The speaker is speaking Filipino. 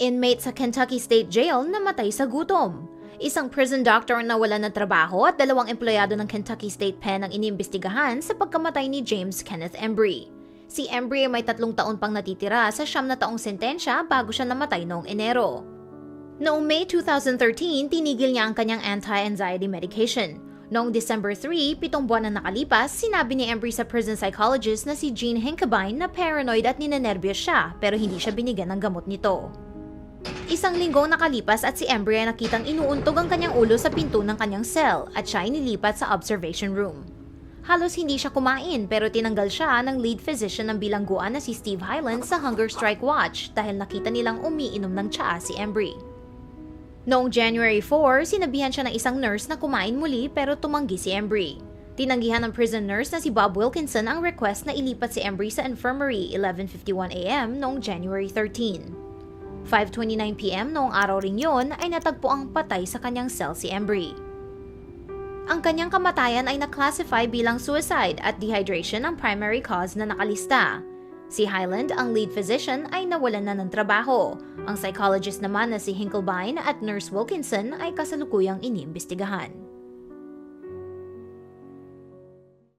Inmate sa Kentucky State Jail namatay sa gutom. Isang prison doctor na wala ng trabaho at dalawang empleyado ng Kentucky State Pen ang iniimbestigahan sa pagkamatay ni James Kenneth Embry. Si Embry ay may tatlong taon pang natitira sa siyam na taong sentensya bago siya namatay noong Enero. Noong May 2013, tinigil niya ang kanyang anti-anxiety medication. Noong December 3, pitong buwan na nakalipas, sinabi ni Embry sa prison psychologist na si Jean Hinkabine na paranoid at ninenervyos siya pero hindi siya binigyan ng gamot nito. Isang linggo nakalipas at si Embry ay nakitang inuuntog ang kanyang ulo sa pinto ng kanyang cell at siya ay nilipat sa observation room. Halos hindi siya kumain pero tinanggal siya ng lead physician ng bilangguan na si Steve Highland sa Hunger Strike Watch dahil nakita nilang umiinom ng tsaa si Embry. Noong January 4, sinabihan siya ng isang nurse na kumain muli pero tumanggi si Embry. Tinanggihan ng prison nurse na si Bob Wilkinson ang request na ilipat si Embry sa infirmary 11.51 a.m. noong January 13. 5.29pm noong araw ring yon ay natagpo ang patay sa kanyang cell si Embry. Ang kanyang kamatayan ay na-classify bilang suicide at dehydration ang primary cause na nakalista. Si Highland, ang lead physician, ay nawalan na ng trabaho. Ang psychologist naman na si Hinkelbein at nurse Wilkinson ay kasalukuyang iniimbestigahan.